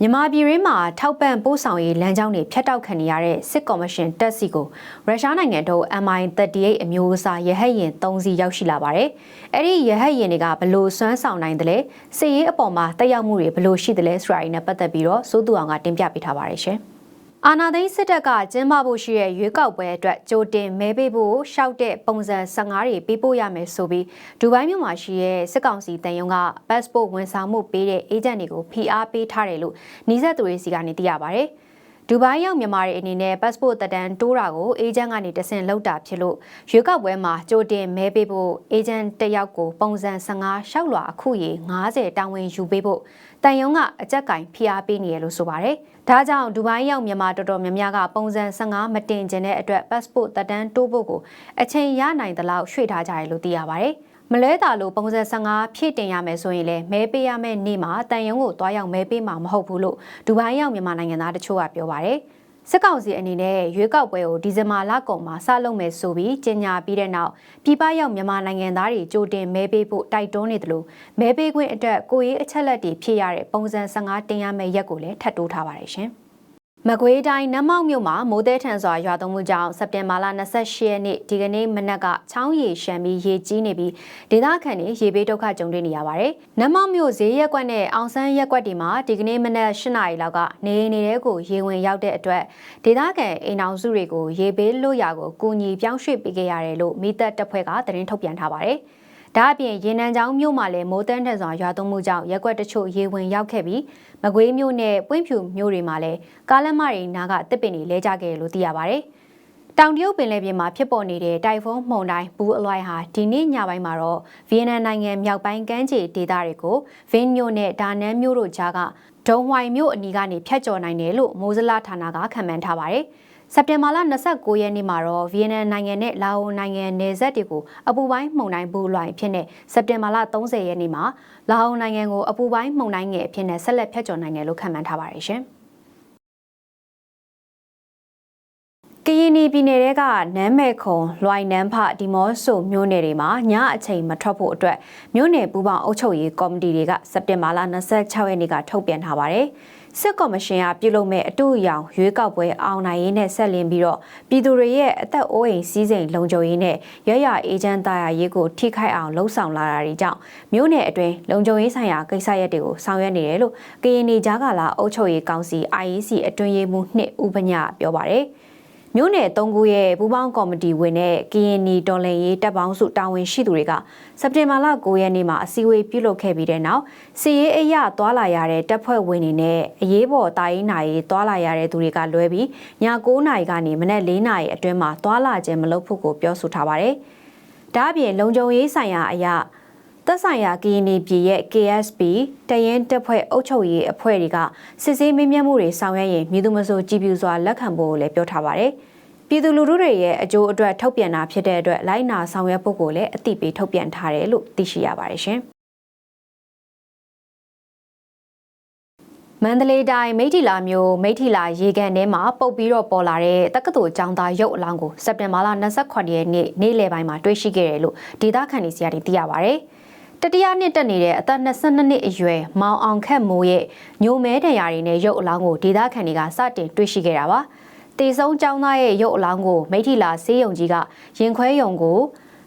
မြန်မာပြည်ရင်းမှာထောက်ပံ့ပို့ဆောင်ရေးလမ်းကြောင်းတွေဖျက်တောက်ခံနေရတဲ့စစ်ကော်မရှင်တပ်စီကိုရုရှားနိုင်ငံတို့ MI38 အမျိုးအစားရဟတ်ယာဉ်3စီးရောက်ရှိလာပါတယ်။အဲ့ဒီရဟတ်ယာဉ်တွေကဘလို့စွမ်းဆောင်နိုင်တယ်လဲစစ်ရေးအပေါ်မှာတက်ရောက်မှုတွေဘလို့ရှိတယ်လဲဆိုတာတွေနဲ့ပတ်သက်ပြီးတော့စိုးသူအောင်ကတင်ပြပေးထားပါတယ်ရှင်။ အာနာသိန်းစစ်တပ်ကကျင်းပဖို့ရှိတဲ့ရွေးကောက်ပွဲအတွက်ကြိုတင်မဲပေးဖို့ရှောက်တဲ့ပုံစံ15တွေပေးပို့ရမယ်ဆိုပြီးဒူဘိုင်းမြို့မှာရှိတဲ့စစ်ကောင်စီတန်ယုံက passport ဝန်ဆောင်မှုပေးတဲ့အေဂျင့်တွေကိုဖိအားပေးထားတယ်လို့နှီးဆက်သူတွေစီကနေသိရပါဗျ။ ဒူဘိုင်းရောက်မြန်မာတွေအနေနဲ့ passport တက်တန်းတိုးတာကိုအေဂျင့်ကနေတဆင့်လောက်တာဖြစ်လို့ရွေးကောက်ပွဲမှာကြိုတင်မဲပေးဖို့အေဂျင့်တစ်ယောက်ကိုပုံစံ15ရှောက်လွှာအခုရေ90တာဝန်ယူပေးဖို့တန်ယုံကအကြက်ကင်ဖိအားပေးနေရလို့ဆိုပါတယ်။ဒါကြောင့်ဒူဘိုင်းရောက်မြန်မာတော်တော်များများကပုံစံ15မတင်ကျင်တဲ့အတွက် passport တက်တန်းတိုးဖို့ကိုအချိန်ရနိုင်သလောက်ရွှေ့ထားကြတယ်လို့သိရပါတယ်။ မလဲတာလို့ပုံစံ15ဖြည့်တင်ရမယ်ဆိုရင်လည်းမဲပေးရမယ့်နေ့မှာတန်ယုံကိုတွားရောက်မဲပေးမှာမဟုတ်ဘူးလို့ဒူဘိုင်းရောက်မြန်မာနိုင်ငံသားတချို့ကပြောပါတယ်။စစ်ကောင်စီအနေနဲ့ရွေးကောက်ပွဲကိုဒီဇင်ဘာလကုန်မှာစလုပ်မယ်ဆိုပြီးကြေညာပြီးတဲ့နောက်ပြည်ပရောက်မြန်မာနိုင်ငံသားတွေကြိုတင်မဲပေးဖို့တိုက်တွန်းနေတယ်လို့မဲပေးခွင့်အတွက်ကိုရေးအချက်လက်တွေဖြည့်ရတဲ့ပုံစံ15တင်ရမယ့်ရက်ကိုလည်းထပ်တိုးထားပါတယ်ရှင်။ မကွေးတိုင်းနမောက်မြို့မှာမိုးသည်ထန်စွာရွာသွန်းမှုကြောင့်စက်တင်ဘာလ28ရက်နေ့ဒီကနေ့မနက်ကချောင်းရီရှမ်းပြီးရေကြီးနေပြီးဒေသခံတွေရေဘေးဒုက္ခကြုံတွေ့နေရပါတယ်။နမောက်မြို့ဈေးရက်ကွက်နဲ့အောင်ဆန်းရက်ကွက်တွေမှာဒီကနေ့မနက်8နာရီလောက်ကနေနေတဲ့ကိုရေဝင်ရောက်တဲ့အတွက်ဒေသခံအိမ်အောင်စုတွေကိုရေဘေးလွတ်ရာကိုကူညီပြောင်းရွှေ့ပေးခဲ့ရတယ်လို့မိသက်တပ်ဖွဲ့ကသတင်းထုတ်ပြန်ထားပါတယ်။ ဒါအပြင်ရေနံချောင်းမြို့မှာလည်းမိုးတန်းထန်စွာရွာသွန်းမှုကြောင့်ရက်ွက်တချို့ရေဝင်ရောက်ခဲ့ပြီးမကွေးမြို့နဲ့ပွင့်ဖြူမြို့တွေမှာလည်းကားလမ်းမတွေနားကတစ်ပင်တွေလဲကျခဲ့တယ်လို့သိရပါဗျ။တောင်တရုတ်ပင်လယ်ပြင်မှာဖြစ်ပေါ်နေတဲ့တိုင်ဖုန်းမှုန်တိုင်းဘူးအလွိုင်းဟာဒီနေ့ညပိုင်းမှာတော့ဗီယက်နမ်နိုင်ငံမြောက်ပိုင်းကမ်းခြေဒေသတွေကိုဗင်းမြို့နဲ့ဒါနန်မြို့တို့ကြားကဒုံဝိုင်မြို့အနီးကနေဖြတ်ကျော်နိုင်တယ်လို့မိုးစလာဌာနကခန့်မှန်းထားပါတယ်။ စက်တင်ဘာလ29ရက်နေ့မှာတော့ဗီယက်နမ်နိုင်ငံနဲ့လာအိုနိုင်ငံနယ်စပ်တွေကိုအပူပိုင်းမှုန်တိုင်းဘူလွိုင်ဖြစ်နေစက်တင်ဘာလ30ရက်နေ့မှာလာအိုနိုင်ငံကိုအပူပိုင်းမှုန်တိုင်းငယ်အဖြစ်နဲ့ဆက်လက်ဖျက်ချော်နိုင်တယ်လို့ခန့်မှန်းထားပါတယ်ရှင်ကရင်ပြည်နယ်ကနမ်းမဲခုံလွိုင်နန်းဖဒီမော့ဆိုမြို့နယ်တွေမှာညအချိန်မထွက်ဖို့အတွက်မြို့နယ်ပူးပေါင်းအုပ်ချုပ်ရေးကော်မတီတွေကစက်တင်ဘာလ26ရက်နေ့ကထုတ်ပြန်ထားပါတယ်။ စစ်ကော်မရှင်ကပြုလုပ်မဲ့အတူအယောင်ရွေးကောက်ပွဲအောင်နိုင်ရေးနဲ့ဆက်လင်းပြီးတော့ပြည်သူတွေရဲ့အသက်အိုးအိမ်စည်းစိမ်လုံခြုံရေးနဲ့ရရအေဂျင့်တာယာရေးကိုထိခိုက်အောင်လှုံ့ဆော်လာတာတွေကြောင့်မြို့နယ်အတွင်းလုံခြုံရေးဆိုင်ရာကိစ္စရပ်တွေကိုဆောင်ရွက်နေတယ်လို့ကရင်နေကြားကလာအုပ်ချုပ်ရေးကောင်စီ IEC အတွင်းရေးမှူးနှစ်ဦးပညာပြောပါတယ်။ မြို့နယ်၃ခုရဲ့ပူးပေါင်းကော်မတီဝင်တဲ့ကရင်နီတော်လှန်ရေးတပ်ပေါင်းစုတာဝန်ရှိသူတွေကစက်တင်ဘာလ9ရက်နေ့မှာအစည်းအဝေးပြုလုပ်ခဲ့ပြီးတဲ့နောက်စီရေးအရသွာလာရတဲ့တပ်ဖွဲ့ဝင်တွေနဲ့အရေးပေါ်တာရင်နာရေးသွာလာရတဲ့သူတွေကလွဲပြီးည9နာရီကနေမနက်4နာရီအတွင်းမှာသွာလာခြင်းမလုပ်ဖို့ကိုပြောဆိုထားပါတယ်။ဒါ့အပြင်လုံခြုံရေးဆိုင်ရာအရာ သက်ဆိုင်ရာကရင်ပြည်ရဲ့ KSP တရင်တပ်ဖွဲ့အုပ်ချုပ်ရေးအဖွဲ့တွေကစစ်ဆေးမင်းမြတ်မှုတွေဆောင်ရွက်ရင်မြည်သူမဆိုကြည်ပြူစွာလက်ခံဖို့လည်းပြောထားပါတယ်။ပြည်သူလူထုတွေရဲ့အကျိုးအတွက်ထုတ်ပြန်တာဖြစ်တဲ့အတွက်လိုက်နာဆောင်ရွက်ဖို့ကိုလည်းအသိပေးထုတ်ပြန်ထားတယ်လို့သိရှိရပါတယ်ရှင်။မန္တလေးတိုင်းမိထီလာမြို့မိထီလာရေကန်ထဲမှာပုတ်ပြီးတော့ပေါ်လာတဲ့တက္ကသိုလ်ကျောင်းသားရုပ်အလောင်းကိုစက်တင်ဘာလ28ရက်နေ့နေ့လယ်ပိုင်းမှာတွေ့ရှိခဲ့တယ်လို့ဒေသခံတွေစီကနေသိရပါဗျ။ တတိယနှစ်တက်နေတဲ့အသက်22နှစ်အရွယ်မောင်အောင်ခက်မိုးရဲ့ညိုမဲတံရတွေနဲ့ရုပ်အလောင်းကိုဒေသခံတွေကစတင်တွေ့ရှိခဲ့တာပါ။တေဆုံးကျောင်းသားရဲ့ရုပ်အလောင်းကိုမိထီလာဆေးရုံကြီးကရင်ခွဲရုံကို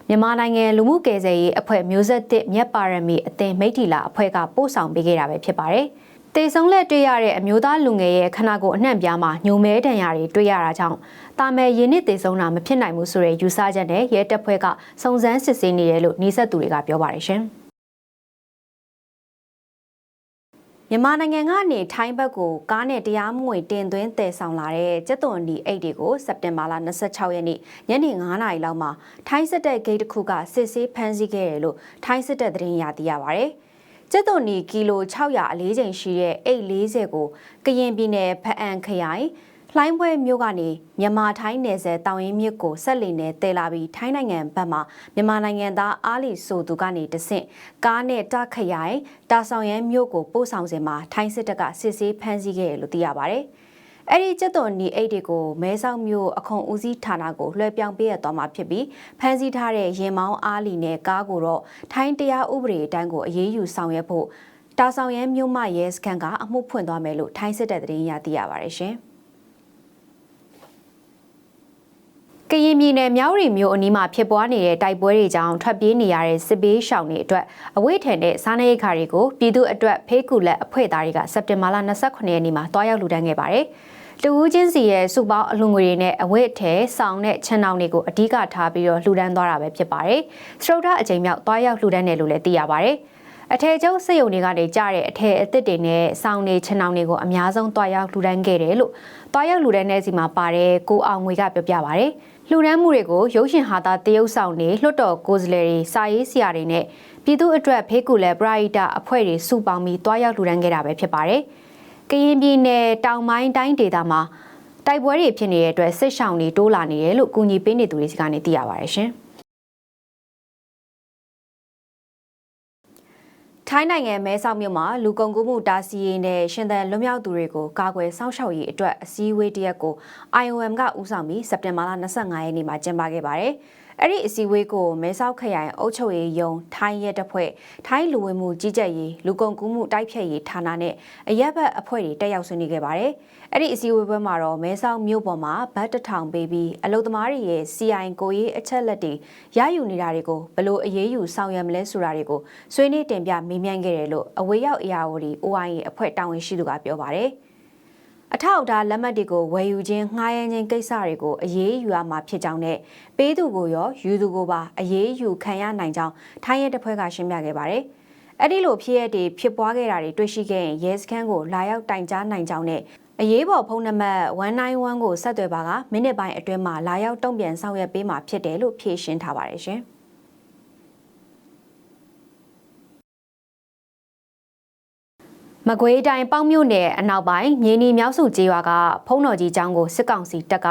မြန်မာနိုင်ငံလူမှုကယ်ဆယ်ရေးအဖွဲ့မျိုးဆက်တစ်မြက်ပါရမီအသင်မိထီလာအဖွဲ့ကပို့ဆောင်ပေးခဲ့တာပဲဖြစ်ပါတယ်။တေဆုံးလက်တွေ့ရတဲ့အမျိုးသားလူငယ်ရဲ့ခန္ဓာကိုယ်အနှံ့ပြားမှာညိုမဲတံရတွေတွေ့ရတာကြောင့်တာမယ်ရင်းနစ်တေဆုံးတာမဖြစ်နိုင်ဘူးဆိုတဲ့ယူဆချက်နဲ့ရဲတပ်ဖွဲ့ကစုံစမ်းစစ်ဆေးနေတယ်လို့နှိစက်သူတွေကပြောပါတယ်ရှင်။ မြန်မာနိုင်ငံကနေထိုင်းဘက်ကိုကားနဲ့တရားမဝင်တင်သွင်းတည်ဆောင်လာတဲ့ကျက်သွန်ဒီအိတ်တွေကိုစက်တင်ဘာလ26ရက်နေ့ညနေ9:00နာရီလောက်မှာထိုင်းစစ်တပ်ဂိတ်တစ်ခုကစစ်ဆေးဖမ်းဆီးခဲ့တယ်လို့ထိုင်းစစ်တပ်သတင်းရသိရပါဗျ။ကျက်သွန်ဒီကီလို600အလေးချိန်ရှိတဲ့အိတ်40ကိုကရင်ပြည်နယ်ဖအံခရိုင် လှိုင်းပွဲမြို့ကနေမြန်မာထိုင်းနယ်စပ်တောင်ရင်မြစ်ကိုဆက်လီနဲ့တဲလာပြီးထိုင်းနိုင်ငံဘက်မှမြန်မာနိုင်ငံသားအားလီဆိုသူကနေတဆင့်ကားနဲ့တခရိုင်တာဆောင်ရန်မြို့ကိုပို့ဆောင်စဉ်မှာထိုင်းစစ်တပ်ကစစ်ဆေးဖမ်းဆီးခဲ့တယ်လို့သိရပါဗျ။အဲ့ဒီကျက်သွန်နီအိတ်တွေကိုမဲဆောက်မြို့အခွန်ဦးစီးဌာနကိုလွှဲပြောင်းပေးရသွားမှာဖြစ်ပြီးဖမ်းဆီးထားတဲ့ရင်မောင်းအားလီနဲ့ကားကိုတော့ထိုင်းတရားဥပဒေအတိုင်းကိုအရေးယူဆောင်ရွက်ဖို့တာဆောင်ရဲမြို့မရဲစခန်းကအမှုဖွင့်သွားမယ်လို့ထိုင်းစစ်တပ်သတင်းရသိရပါတယ်ရှင်။ ကရင်ပြည်နယ်မြောက်ရီမြို့အနီးမှာဖြစ်ပွားနေတဲ့တိုက်ပွဲတွေကြောင့်ထွက်ပြေးနေရတဲ့စစ်ဘေးရှောင်တွေအတွက်အဝိထန်တဲ့စားနပ်ရိက္ခာတွေကိုပြည်သူအတွက်ဖေးကူလက်အဖွဲ့သားတွေကစက်တင်ဘာလ29ရက်နေ့မှာတွားရောက်လူတန်းခဲ့ပါတယ်။လူဦးချင်းစီရဲ့စုပေါင်းအလှငွေတွေနဲ့အဝိထဲဆောင်တဲ့ချန်နောင်တွေကိုအဓိကထားပြီးတော့လှူဒန်းသွားတာပဲဖြစ်ပါတယ်။စရုဒ္ဓအကြိမ်မြောက်တွားရောက်လှူဒန်းတယ်လို့လည်းသိရပါတယ်။အထည်ကျုပ်စစ်ရုံတွေကနေကြားတဲ့အထည်အသစ်တွေနဲ့စောင်းနေချနောင်တွေကိုအများဆုံးတွားရောက်လှူဒန်းခဲ့တယ်လို့တွားရောက်လှူဒန်းတဲ့စီမှာပါတဲ့ကိုအောင်ငွေကပြောပြပါဗျ။ လှူဒန်းမှုတွေကိုရုပ်ရှင်ဟာသားတရုပ်ဆောင်တွေလွှတ်တော်ကိုယ်စားလှယ်တွေစာရေးဆရာတွေနဲ့ပြည်သူ့အတွက်ဖေးကူလဲပရိဒအဖွဲ့တွေစုပေါင်းပြီးတွားရောက်လှူဒန်းခဲ့တာပဲဖြစ်ပါတယ်။ကရင်ပြည်နယ်တောင်ပိုင်းတိုင်းဒေသမှာတိုက်ပွဲတွေဖြစ်နေတဲ့အတွက်စစ်ဆောင်တွေတိုးလာနေတယ်လို့ကူညီပေးနေသူတွေကနေသိရပါတယ်ရှင်။ ထိုင်းနိုင်ငံမဲဆောက်မြို့မှာလူကုန်ကူးမှုတားဆီးရေးနဲ့ရှင်သန်လွတ်မြောက်သူတွေကိုကာကွယ်စောင့်ရှောက်ရေးအတွက်အစည်းအဝေးတစ်ရက်ကို IOM ကဦးဆောင်ပြီးစက်တင်ဘာလ25ရက်နေ့မှာကျင်းပခဲ့ပါတယ်။ အဲ့ဒီအစည်းအဝေးကိုမဲဆောက်ခရိုင်အုပ်ချုပ်ရေးယုံထိုင်းရဲတပ်ဖွဲ့ထိုင်းလူဝင်မှုကြီးကြပ်ရေးလူကုန်ကူးမှုတိုက်ဖျက်ရေးဌာနနဲ့အရက်ဘတ်အဖွဲ့တွေတက်ရောက်ဆွေးနွေးခဲ့ပါတယ်။အဲ့ဒီအစည်းအဝေးပွဲမှာတော့မဲဆောက်မြို့ပေါ်မှာဘတ်တထောင်ပေးပြီးအလုသမားတွေရဲ့ CI ကိုရေးအချက်လက်တွေရယူနေတာတွေကိုဘလို့အရေးယူဆောင်ရွက်မလဲဆိုတာတွေကိုဆွေးနွေးတင်ပြမေးမြန်းခဲ့တယ်လို့အဝေးရောက် ARO OIA အဖွဲ့တာဝန်ရှိသူကပြောပါတယ်။ အထောက်အထားလက်မှတ်တွေကိုဝယ်ယူခြင်းငှားရမ်းခြင်းကိစ္စတွေကိုအရေးယူရမှာဖြစ်ကြောင်းနဲ့ပေးသူကိုရောယူသူကိုပါအရေးယူခံရနိုင်ကြောင်းထိုင်းရဲတပ်ဖွဲ့ကရှင်းပြခဲ့ပါတယ်။အဲ့ဒီလိုဖြစ်ရတဲ့ဖြစ်ပွားခဲ့တာတွေတွေ့ရှိခဲ့ရင်ရဲစခန်းကိုလာရောက်တိုင်ကြားနိုင်ကြောင်းနဲ့အရေးပေါ်ဖုန်းနံပါတ်191ကိုဆက်သွယ်ပါကမိနစ်ပိုင်းအတွင်းမှာလာရောက်တုံ့ပြန်ဆောင်ရွက်ပေးမှာဖြစ်တယ်လို့ဖြေရှင်းထားပါတယ်ရှင်။ မကွေးတိုင်းပေါင်းမြို့နယ်အနောက်ပိုင်းမြေနီမြောက်စုကျေးရွာကဖုံးတော်ကြီးကျောင်းကိုစစ်ကောင်စီတပ်က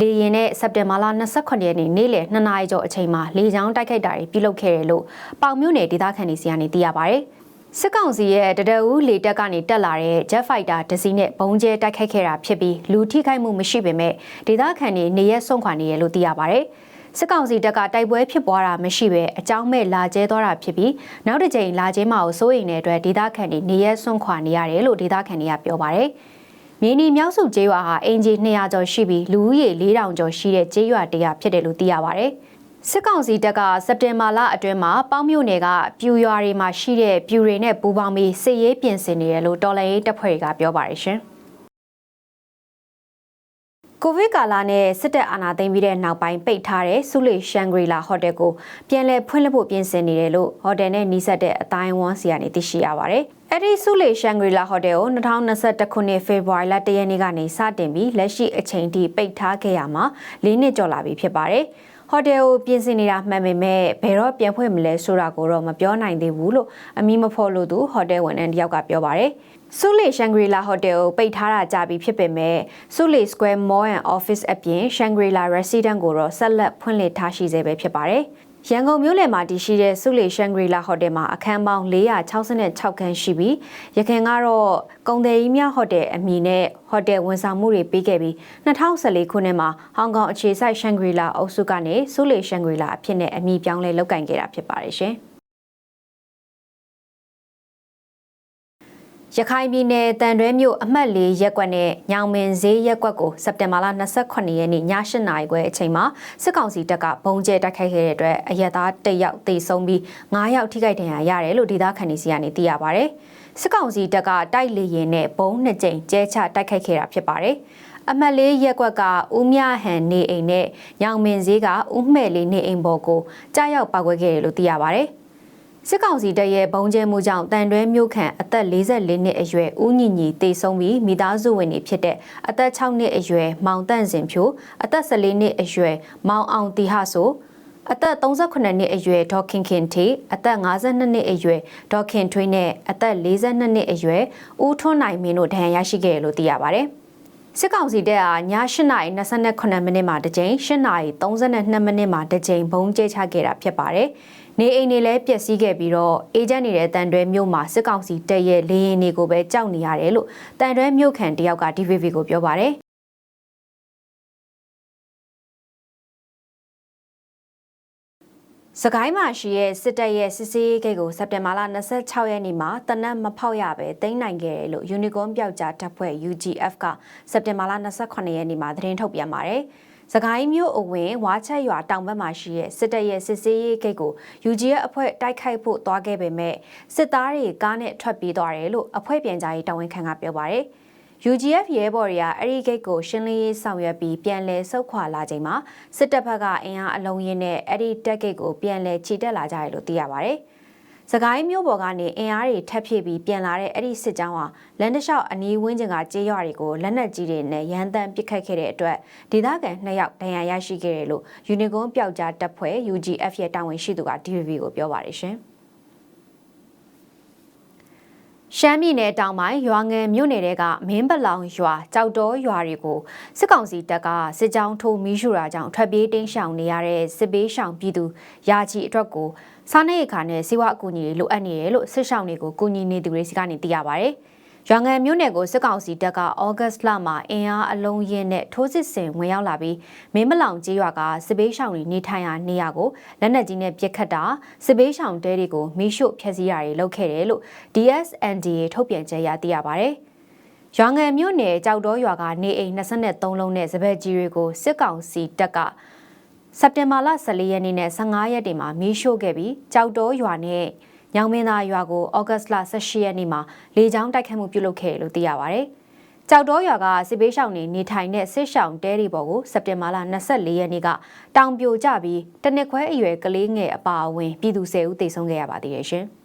လေရင်နဲ့စက်တင်ဘာလ28ရက်နေ့နေ့လယ်2နာရီကျော်အချိန်မှာလေကြောင်းတိုက်ခိုက်တာတွေပြုလုပ်ခဲ့တယ်လို့ပေါင်မြို့နယ်ဒေသခံတွေစီကနေသိရပါဗျ။စစ်ကောင်စီရဲ့တဒဦးလေတပ်ကနေတက်လာတဲ့ Jet Fighter တစီးနဲ့ဘုံကျဲတိုက်ခိုက်ခဲ့တာဖြစ်ပြီးလူထိခိုက်မှုမရှိပေမဲ့ဒေသခံတွေနေရက်ဆုံးခွာနေရလို့သိရပါဗျ။ စစ်ကောင်စီတပ်ကတိုက်ပွဲဖြစ်ပွားတာမရှိဘဲအကြောင်းမဲ့လာကျဲသွားတာဖြစ်ပြီးနောက်တစ်ကြိမ်လာကျဲမှာကိုစိုးရိမ်တဲ့အတွက်ဒေသခံတွေနေရဲစွန့်ခွာနေရတယ်လို့ဒေသခံတွေကပြောပါတယ်။မြင်းနီမြောက်စုကျေးရွာဟာအင်ဂျီ200ကျော်ရှိပြီးလူဦးရေ4000ကျော်ရှိတဲ့ကျေးရွာတရာဖြစ်တယ်လို့သိရပါတယ်။စစ်ကောင်စီတပ်ကစက်တင်ဘာလအတွင်းမှာပေါင်းမြို့နယ်ကပြူရွာတွေမှာရှိတဲ့ပြူတွေနဲ့ပူပေါင်းပြီးစစ်ရေးပြင်ဆင်နေတယ်လို့တော်လှန်ရေးတပ်ဖွဲ့တွေကပြောပါတယ်ရှင်။ ကိုဗစ်ကာလနဲ့စစ်တပ်အာဏာသိမ်းပြီးတဲ့နောက်ပိုင်းပိတ်ထားတဲ့ဆူလီရှန်ဂရီလာဟိုတယ်ကိုပြန်လည်ဖွင့်လှစ်ဖို့ပြင်ဆင်နေတယ်လို့ဟိုတယ်နဲ့နှီးစပ်တဲ့အတိုင်းဝန်းစီကနေသိရှိရပါတယ်။အဲ့ဒီဆူလီရှန်ဂရီလာဟိုတယ်ကို2021ခုနှစ်ဖေဖော်ဝါရီလ1ရက်နေ့ကနေစတင်ပြီးလက်ရှိအချိန်ထိပိတ်ထားခဲ့ရမှာ၄နှစ်ကျော်လာပြီဖြစ်ပါတယ်။ဟိုတယ်ကိုပြင်ဆင်နေတာမှန်ပေမဲ့ဘယ်တော့ပြန်ဖွင့်မလဲဆိုတာကိုတော့မပြောနိုင်သေးဘူးလို့အမည်မဖော်လို့သူဟိုတယ်ဝန်ထမ်းတယောက်ကပြောပါတယ်။ ဆူလီရှန်ဂရီလာဟိုတယ်ကိုပိတ်ထားတာကြာပြီဖြစ်ပေမဲ့ဆူလီစကွဲ Mall and Office အပြင်ရှန်ဂရီလာ Resident ကိုတော့ဆက်လက်ဖွင့်လှစ်ထားရှိစေပဲဖြစ်ပါတယ်။ရန်ကုန်မြို့လယ်မှာတည်ရှိတဲ့ဆူလီရှန်ဂရီလာဟိုတယ်မှာအခန်းပေါင်း466ခန်းရှိပြီးရခင်ကတော့ကုံတယ်ကြီးမြဟိုတယ်အမည်နဲ့ဟိုတယ်ဝန်ဆောင်မှုတွေပေးခဲ့ပြီး2014ခုနှစ်မှာဟောင်ကောင်အခြေစိုက်ရှန်ဂရီလာအုပ်စုကနေဆူလီရှန်ဂရီလာအဖြစ်နဲ့အမည်ပြောင်းလဲလုပ်ကင်ခဲ့တာဖြစ်ပါတယ်ရှင်။ ရခိုင်ပြည်နယ်တန်တွဲမြို့အမှတ်၄ရက်ကွက်နဲ့ညောင်မင်ဈေးရက်ကွက်ကိုစက်တင်ဘာလ28ရက်နေ့ည8နာရီခွဲအချိန်မှာစစ်ကောင်စီတပ်ကဘုံကျဲတိုက်ခိုက်ခဲ့တဲ့အတွက်အရက်သား၁ယောက်သေဆုံးပြီး9ယောက်ထိခိုက်ဒဏ်ရာရတယ်လို့ဒေသခံတွေစီကနေသိရပါဗျ။စစ်ကောင်စီတပ်ကတိုက်လေရင်နဲ့ဘုံနှစ်ကြိမ်ကျဲချတိုက်ခိုက်ခဲ့တာဖြစ်ပါတယ်။အမတ်လေးရက်ကွက်ကဦးမြဟန်နေအိမ်နဲ့ညောင်မင်ဈေးကဦးမှဲ့လေးနေအိမ်ပေါ်ကိုကြားရောက်ပောက်ကွဲခဲ့တယ်လို့သိရပါဗျ။ စစ်ကောင်စီတပ်ရဲ့ဘုံကျဲမှုကြောင့်တန်တွဲမြို့ခန့်အသက်44နှစ်အရွယ်ဦးညီညီတေဆုံးပြီးမိသားစုဝင်တွေဖြစ်တဲ့အသက်6နှစ်အရွယ်မောင်တန့်စင်ဖြိုအသက်14နှစ်အရွယ်မောင်အောင်တီဟဆိုအသက်38နှစ်အရွယ်ဒေါခင်ခင်ထေအသက်52နှစ်အရွယ်ဒေါခင်ထွေးနဲ့အသက်42နှစ်အရွယ်ဦးထွန်းနိုင်မင်းတို့ဒဏ်ရာရရှိခဲ့တယ်လို့သိရပါဗျ။ စစ်ကောင်စီတပ်ဟာည8:28မိနစ်မှာတစ်ကြိမ်8:32မိနစ်မှာတစ်ကြိမ်ဘုံကျဲချခဲ့တာဖြစ်ပါတယ်။နေအိမ်တွေလည်းပျက်စီးခဲ့ပြီးတော့အေဂျင့်နေတဲ့တန်တွဲမြို့မှာစစ်ကောင်စီတပ်ရဲ့လေရင်တွေကိုပဲကြောက်နေရတယ်လို့တန်တွဲမြို့ခံတယောက်က DVB ကိုပြောပါတယ် စကိုင်းမှာရှိတဲ့စစ်တပ်ရဲ့စစ်စေးဂိတ်ကိုစက်တင်ဘာလ26ရက်နေ့မှာတနက်မဖောက်ရပဲတင်နိုင်ခဲ့တယ်လို့ Unicorn ပျောက်ကြားတပ်ဖွဲ့ UGF ကစက်တင်ဘာလ28ရက်နေ့မှာသတင်းထုတ်ပြန်ပါတယ်။စကိုင်းမြို့အဝင်ဝါချက်ရွာတောင်ဘက်မှာရှိတဲ့စစ်တပ်ရဲ့စစ်စေးရေးဂိတ်ကို UGF အဖွဲ့တိုက်ခိုက်ဖို့သွားခဲ့ပေမဲ့စစ်သားတွေကားနဲ့ထွက်ပြေးသွားတယ်လို့အဖွဲ့ပြန်ကြားရေးတာဝန်ခံကပြောပါတယ်။ UGF ရဲဘော်တွေကအဲ့ဒီဂိတ်ကိုရှင်းလင်းရေးဆောင်ရွက်ပြီးပြန်လည်ဆုတ်ခွာလာချိန်မှာစစ်တပ်ဘက်ကအင်အားအလုံးရင်းနဲ့အဲ့ဒီတက်ဂိတ်ကိုပြန်လည်ခြေတက်လာကြတယ်လို့သိရပါဗျ။စကိုင်းမြို့ပေါ်ကနေအင်အားတွေထပ်ဖြည့်ပြီးပြန်လာတဲ့အဲ့ဒီစစ်ကြောင်းဟာလန်ဒရှောက်အနီးဝန်းကျင်ကကြေးရွာတွေကိုလက်နက်ကြီးတွေနဲ့ရန်တမ်းပစ်ခတ်ခဲ့တဲ့အတွက်ဒေသခံ2ယောက်ဒဏ်ရာရရှိခဲ့တယ်လို့ Unicorn ပျောက်ကြားတပ်ဖွဲ့ UGF ရဲ့တာဝန်ရှိသူက DVB ကိုပြောပါတယ်ရှင်။ ရှမ်းပြည်နယ်တောင်ပိုင်းရွာငယ်မြို့နယ်တွေကမင်းပလောင်ရွာကြောက်တော်ရွာတွေကိုစစ်ကောင်စီတပ်ကစစ်ကြောင်းထိုးမီးရှို့တာကြောင့်ထွက်ပြေးတင်းရှောင်နေရတဲ့စစ်ဘေးရှောင်ပြည်သူရာချီအတွက်ကိုစားနပ်ရိက္ခာနဲ့စေဝါအကူအညီတွေလိုအပ်နေတယ်လို့စစ်ရှောင်တွေကိုကူညီနေသူတွေစီကနေသိရပါဗျ။ ရွာငံမြို့နယ်ကိုစစ်ကောင်စီတပ်ကဩဂတ်လမှာအင်အားအလုံးရင်းနဲ့ထိုးစစ်ဆင်ဝင်ရောက်လာပြီးမင်းမလောင်ကျေးရွာကစစ်ဘေးရှောင်တွေနေထိုင်ရာနေရာကိုလက်နက်ကြီးနဲ့ပစ်ခတ်တာစစ်ဘေးရှောင်တဲတွေကိုမိရှို့ဖျက်ဆီးတာတွေလုပ်ခဲ့တယ်လို့ DSNDA ထုတ်ပြန်ကြေညာသိရပါဗျ။ရွာငံမြို့နယ်ကြောက်တော်ရွာကနေအိမ်23လုံးနဲ့စပက်ကြီးတွေကိုစစ်ကောင်စီတပ်ကစက်တင်ဘာလ14ရက်နေ့နဲ့15ရက်တွေမှာမီးရှို့ခဲ့ပြီးကြောက်တော်ရွာနဲ့ ညောင်မင်းသားရွာကိုဩဂတ်စ်လ18ရက်နေ့မှာလေကြောင်းတိုက်ခတ်မှုပြုလုပ်ခဲ့လို့သိရပါဗျ။ကြောက်တော်ရွာကစစ်ဘေးရှောင်နေနေထိုင်တဲ့စစ်ရှောင်တဲတွေပေါ်ကိုစက်တင်ဘာလ24ရက်နေ့ကတောင်ပြိုကျပြီးတနစ်ခွဲအရွယ်ကလေးငယ်အပါအဝင်ပြည်သူ10ဦးသေဆုံးခဲ့ရပါသေးတယ်ရှင်။